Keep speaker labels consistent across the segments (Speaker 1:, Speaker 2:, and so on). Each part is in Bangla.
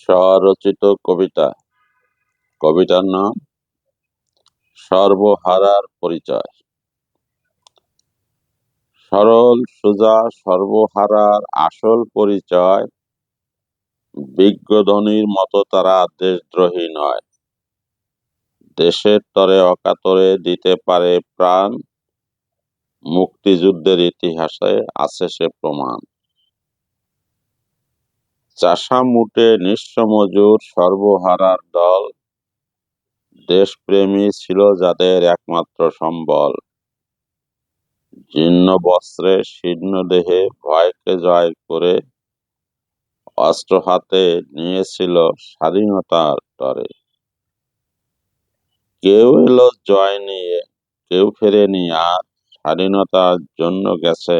Speaker 1: স্বরচিত কবিতা। কবিতার নাম সর্বহারার পরিচয়। সরল সোজা সর্বহারার আসল পরিচয়। বিজ্ঞধনির মতো তারা দেশদ্রোহী নয়। দেশের তরে অকাতরে দিতে পারে প্রাণ। মুক্তিযুদ্ধের ইতিহাসে আছে সে প্রমাণ। চাষা মুটে নিঃস্ব মজুর সর্বহারার দল। দেশপ্রেমী ছিল যাদের একমাত্র সম্বল। জীর্ণ বস্ত্রে, শীর্ণ দেহে ভয়কে জয় করে অস্ত্র হাতে নিয়েছিল স্বাধীনতার তরে। কেউ এলো জয় নিয়ে, কেউ ফেরেনি আর। স্বাধীনতার জন্য গেছে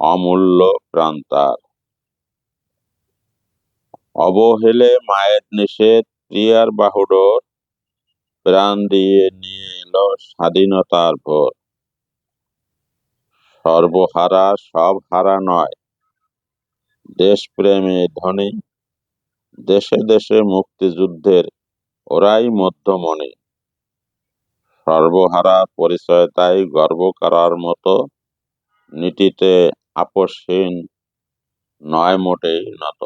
Speaker 1: অমূল্য প্রাণ তার। অবহেলে, মায়ের নিষেধ, প্রিয়ার বাহুডোর, প্রাণ দিয়ে নিয়ে এলো স্বাধীনতার ভোর। সর্বহারা সব হারা নয়। দেশপ্রেমে ধনী, দেশে দেশে মুক্তিযুদ্ধের ওরাই মধ্যমণি। সর্বহারা পরিচয় তাই গর্ব করার মতো নীতিতে আপসহীন নয় মোটেই নত।